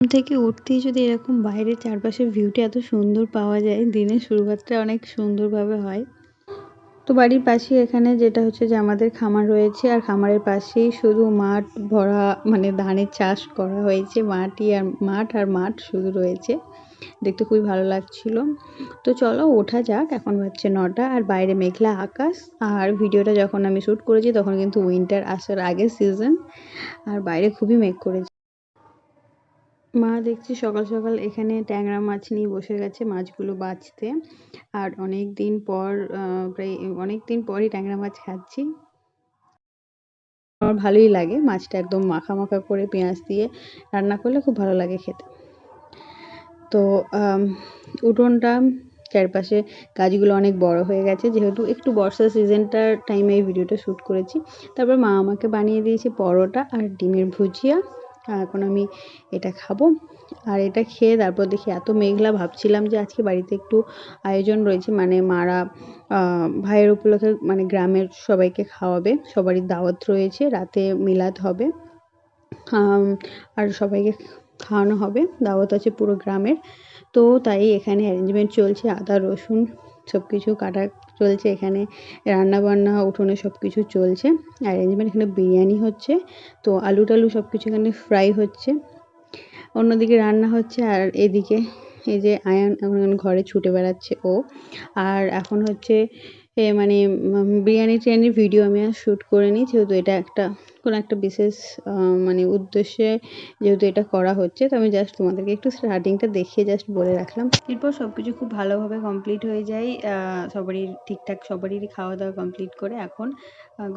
থেকে উঠতেই যদি এরকম বাইরের চারপাশের ভিউটা এত সুন্দর পাওয়া যায়, দিনের শুরুয়াতটা অনেক সুন্দরভাবে হয়। তো বাড়ির পাশেই এখানে যেটা হচ্ছে যে আমাদের খামার রয়েছে, আর খামারের পাশেই শুধু মাঠ ভরা মানে ধানের চাষ করা হয়েছে, মাটি আর মাঠ আর মাঠ শুধু রয়েছে। দেখতে খুবই ভালো লাগছিল। তো চলো ওঠা যাক, এখন হচ্ছে নটা, আর বাইরে মেঘলা আকাশ। আর ভিডিওটা যখন আমি শ্যুট করেছি, তখন কিন্তু উইন্টার আসার আগের সিজন আর বাইরে খুবই মেঘ করেছে। মা দেখছি সকাল সকাল এখানে ট্যাংরা মাছ নিয়ে বসে গেছে মাছগুলো বাছতে আর অনেক দিন পর প্রায় অনেক দিন পরই ট্যাংরা মাছ খাচ্ছি। আমার ভালোই লাগে মাছটা একদম মাখা মাখা করে পেঁয়াজ দিয়ে রান্না করলে খুব ভালো লাগে খেতে। তো উঠোনটা চারপাশে গাছগুলো অনেক বড় হয়ে গেছে। যেহেতু একটু বর্ষা সিজনটার টাইমে এই ভিডিওটা শ্যুট করেছি। তারপর মা আমাকে বানিয়ে দিয়েছে পরোটা আর ডিমের ভুজিয়া। এখন আমি এটা খাব। আর এটা খেয়ে তারপর দেখি এত মেঘলা ভাবছিলাম যে আজকে বাড়িতে একটু আয়োজন রয়েছে। মানে মারা ভাইয়ের উপলক্ষে মানে গ্রামের সবাইকে খাওয়াবে। সবারই দাওয়াত রয়েছে। রাতে মিলাদ হবে। আর সবাইকে খাওয়ানো হবে। দাওয়াত আছে পুরো গ্রামের। তো তাই এখানে অ্যারেঞ্জমেন্ট চলছে আদা, রসুন সব কিছু কাটা চলছে এখানে রান্না বান্না উঠোনে সব কিছু চলছে। অ্যারেঞ্জমেন্ট এখানে বিরিয়ানি হচ্ছে, তো আলু টালু সব কিছু এখানে ফ্রাই হচ্ছে। অন্যদিকে রান্না হচ্ছে আর এদিকে এই যে আয়ন এখন ঘরে ছুটে বেড়াচ্ছে ও। আর এখন হচ্ছে মানে বিরিয়ানি টিরিয়ানির ভিডিও আমি আর শ্যুট করিনি যেহেতু এটা একটা, কোনো একটা বিশেষ মানে উদ্দেশ্যে যেহেতু এটা করা হচ্ছে, তো আমি জাস্ট তোমাদেরকে একটু স্টার্টিংটা দেখিয়ে জাস্ট বলে রাখলাম। এরপর সব কিছু খুব ভালোভাবে কমপ্লিট হয়ে যায় সবারই ঠিকঠাক, সবারই খাওয়া দাওয়া কমপ্লিট করে এখন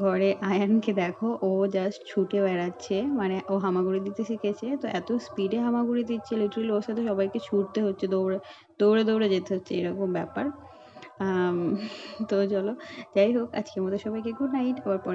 ঘরে আয়ানকে দেখো, ও জাস্ট ছুটে বেড়াচ্ছে মানে ও হামাগুড়ি দিতে শিখেছে, তো এত স্পিডে হামাগুড়ি দিচ্ছে লিটারেলি ওর সাথে সবাইকে ছুটতে হচ্ছে, দৌড়ে দৌড়ে দৌড়ে যেতে হচ্ছে, এরকম ব্যাপার। তো চলো যাই হোক আজকের মতো সবাইকে গুড নাইট আবার পরে